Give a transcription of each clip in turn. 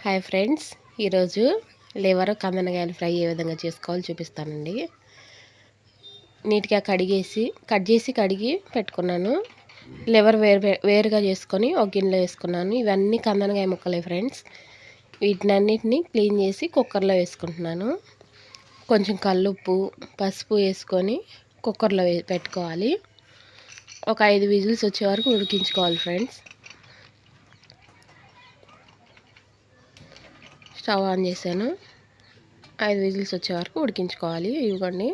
Hi friends ఈరోజు liver కందనగాయలు fry ఏ విధంగా చేసుకోవాలో చూపిస్తానండి. నీట్గా కడిగేసి కట్ చేసి కడిగి పెట్టుకున్నాను. లివర్ వేరు వేరుగా చేసుకొని ఒక గిన్నెలో వేసుకున్నాను. ఇవన్నీ కందనగాయ ముక్కలే ఫ్రెండ్స్. వీటినన్నిటిని క్లీన్ చేసి కుక్కర్లో వేసుకుంటున్నాను. కొంచెం కల్లుప్పు పసుపు వేసుకొని కుక్కర్లో పెట్టుకోవాలి. ఒక ఐదు విజిల్స్ వచ్చే వరకు ఉడికించుకోవాలి ఫ్రెండ్స్. స్టవ్ ఆన్ చేశాను. ఐదు విజిల్స్ వచ్చే వరకు ఉడికించుకోవాలి. ఇవ్వండి.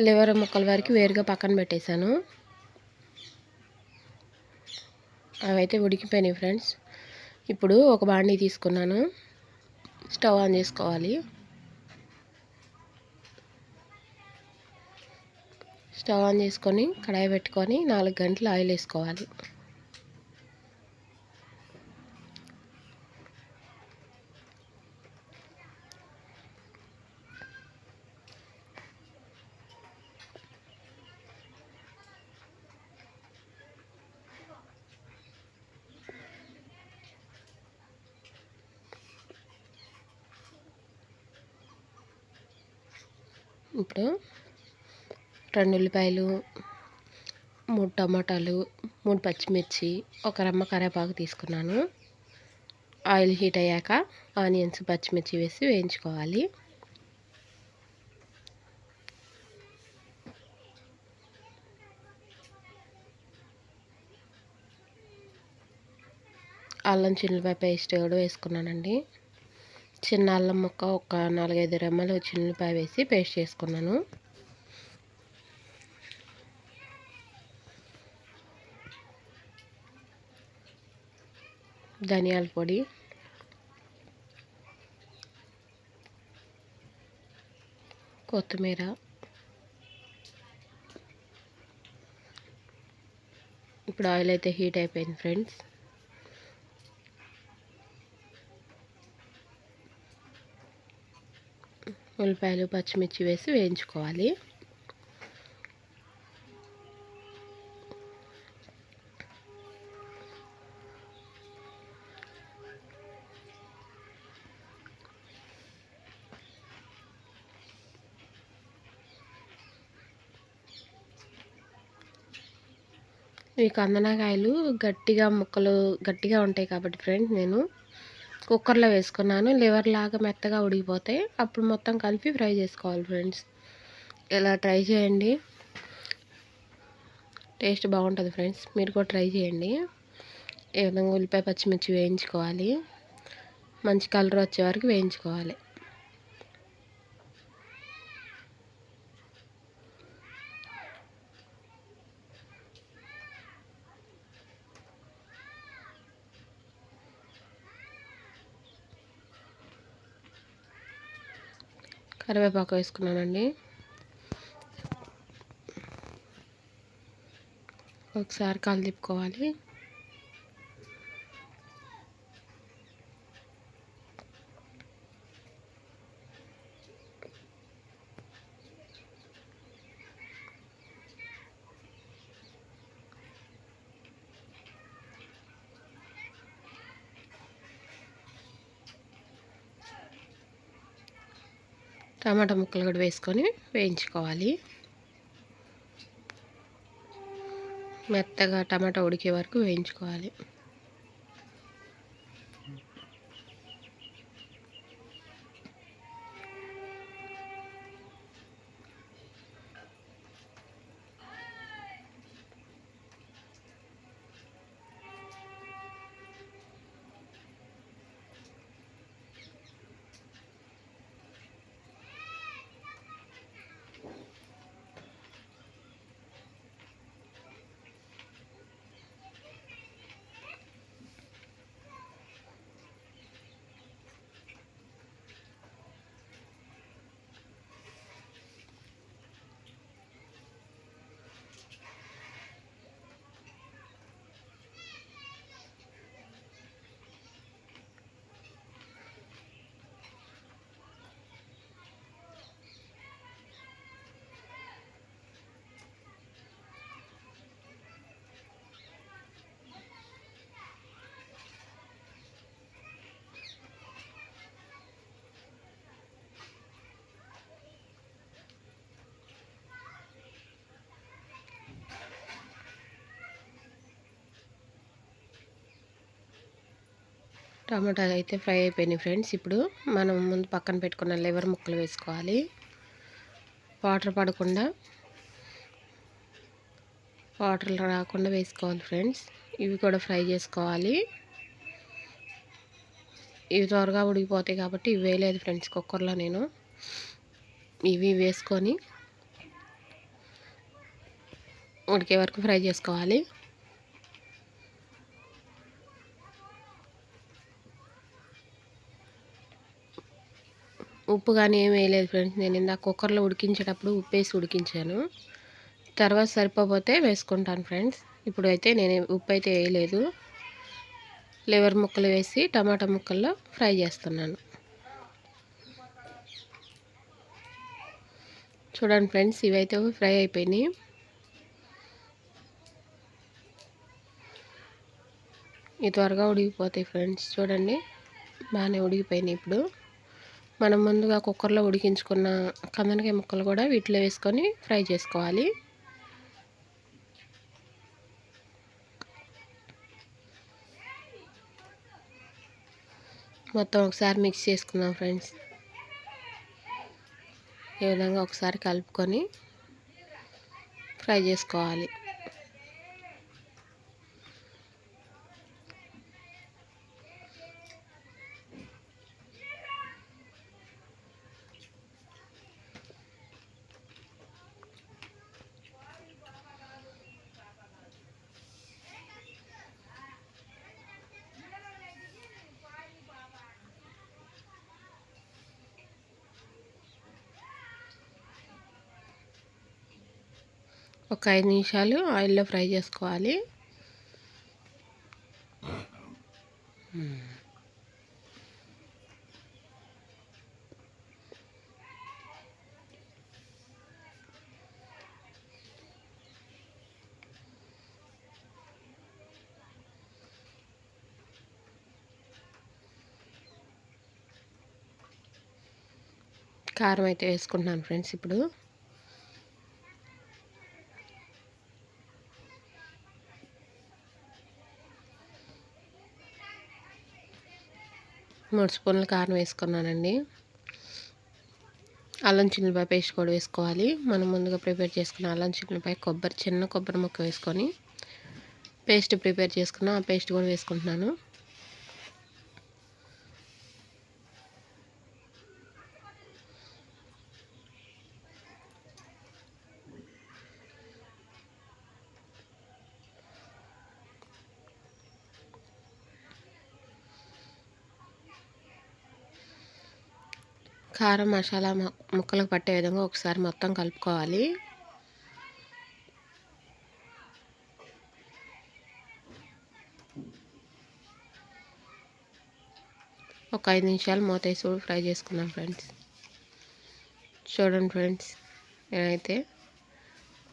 లివర్ ముక్కల వరకు వేరుగా పక్కన పెట్టేశాను. అవైతే ఉడికిపోయినాయి ఫ్రెండ్స్. ఇప్పుడు ఒక బాండీ తీసుకున్నాను. స్టవ్ ఆన్ చేసుకోవాలి. స్టవ్ ఆన్ చేసుకొని కడాయి పెట్టుకొని నాలుగు గంటలు ఆయిల్ వేసుకోవాలి. ఇప్పుడు రెండు ఉల్లిపాయలు మూడు టమాటాలు మూడు పచ్చిమిర్చి ఒక రమ్మ కరేపాకు తీసుకున్నాను. ఆయిల్ హీట్ అయ్యాక ఆనియన్స్ పచ్చిమిర్చి వేసి వేయించుకోవాలి. అల్లం చిల్లిపాయ పేస్ట్ కూడా వేసుకున్నానండి. చిన్న అల్లం ముక్క ఒక నాలుగైదు రెమ్మలు చిన్నపాయ వేసి పేస్ట్ చేసుకున్నాను. ధనియాల పొడి. కొత్తిమీర. ఇప్పుడు ఆయిల్ అయితే హీట్ అయిపోయింది ఫ్రెండ్స్. ఉల్లిపాయలు పచ్చిమిర్చి వేసి వేయించుకోవాలి. ఈ కందనకాయలు గట్టిగా ముక్కలు గట్టిగా ఉంటాయి కాబట్టి ఫ్రెండ్స్ నేను కుక్కర్లో వేసుకున్నాను. లివర్ లాగా మెత్తగా ఉడికిపోతే అప్పుడు మొత్తం కలిపి ఫ్రై చేసుకోవాలి ఫ్రెండ్స్. ఇలా ట్రై చేయండి. టేస్ట్ బాగుంటుంది ఫ్రెండ్స్. మీరు కూడా ట్రై చేయండి. ఏ విధంగా ఉల్లిపాయ పచ్చిమిర్చి వేయించుకోవాలి. మంచి కలర్ వచ్చే వరకు వేయించుకోవాలి. కరివేపాకు వేసుకున్నానండి. ఒకసారి కాలు తిప్పుకోవాలి. టమాటా ముక్కలు కూడా వేసుకొని వేయించుకోవాలి. మెత్తగా టమాటా ఉడికే వరకు వేయించుకోవాలి. టమాటా అయితే ఫ్రై అయిపోయినాయి ఫ్రెండ్స్. ఇప్పుడు మనం ముందు పక్కన పెట్టుకున్న లివర్ ముక్కలు వేసుకోవాలి. వాటర్ పడకుండా వాటర్ రాకుండా వేసుకోవాలి ఫ్రెండ్స్. ఇవి కూడా ఫ్రై చేసుకోవాలి. ఇవి త్వరగా ఉడికిపోతాయి కాబట్టి ఇవి వేయలేదు ఫ్రెండ్స్ కుక్కర్లో నేను. ఇవి వేసుకొని ఉడికే వరకు ఫ్రై చేసుకోవాలి. ఉప్పు కానీ ఏం వేయలేదు ఫ్రెండ్స్ నేను ఇందాక కుక్కర్లో ఉడికించేటప్పుడు ఉప్పు వేసి ఉడికించాను. తర్వాత సరిపోతే వేసుకుంటాను ఫ్రెండ్స్ ఇప్పుడు అయితే నేను ఉప్పు అయితే వేయలేదు. లివర్ ముక్కలు వేసి టమాటా ముక్కల్లో ఫ్రై చేస్తున్నాను. చూడండి ఫ్రెండ్స్ ఇవైతే ఫ్రై అయిపోయినాయి. ఇది త్వరగా ఉడికిపోతాయి ఫ్రెండ్స్ చూడండి బాగానే ఉడికిపోయినాయి ఇప్పుడు. మనం ముందుగా కుక్కర్లో ఉడికించుకున్న కందనకాయ ముక్కలు కూడా వీటిలో వేసుకొని ఫ్రై చేసుకోవాలి. మొత్తం ఒకసారి మిక్స్ చేసుకుందాం ఫ్రెండ్స్. ఈ విధంగా ఒకసారి కలుపుకొని ఫ్రై చేసుకోవాలి. ఒక ఐదు నిమిషాలు ఆయిల్లో ఫ్రై చేసుకోవాలి. కారం అయితే వేసుకుంటున్నాను ఫ్రెండ్స్ ఇప్పుడు. మూడు స్పూన్లు కారం వేసుకున్నానండి. అల్లం చిన్నపాయ పేస్ట్ కూడా వేసుకోవాలి. మనం ముందుగా ప్రిపేర్ చేసుకున్న అల్లం చిన్నపాయ కొబ్బరి చిన్న కొబ్బరి ముక్క వేసుకొని పేస్ట్ ప్రిపేర్ చేసుకున్న ఆ పేస్ట్ కూడా వేసుకుంటున్నాను. కారం మసాలా ముక్కలకు పట్టే విధంగా ఒకసారి మొత్తం కలుపుకోవాలి. ఒక ఐదు నిమిషాలు మూతేసి ఫ్రై చేసుకున్నాం ఫ్రెండ్స్. చూడండి ఫ్రెండ్స్ నేనైతే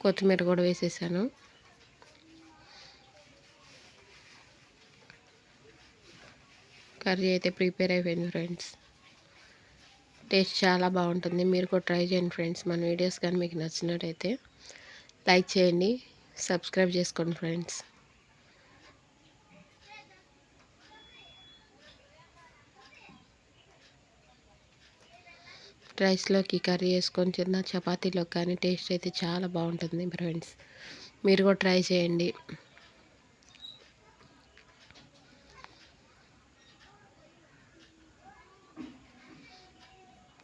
కొత్తిమీర కూడా వేసేసాను. కర్రీ అయితే ప్రిపేర్ అయిపోయింది ఫ్రెండ్స్. టేస్ట్ చాలా బాగుంటుంది. మీరు కూడా ట్రై చేయండి ఫ్రెండ్స్. మన వీడియోస్ కానీ మీకు నచ్చినట్టయితే లైక్ చేయండి. సబ్స్క్రైబ్ చేసుకోండి ఫ్రెండ్స్. రైస్లోకి కర్రీ వేసుకొని చిన్న చపాతీలోకి కానీ టేస్ట్ అయితే చాలా బాగుంటుంది ఫ్రెండ్స్. మీరు కూడా ట్రై చేయండి.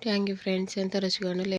Thank you friends. ఎంత రుచిగా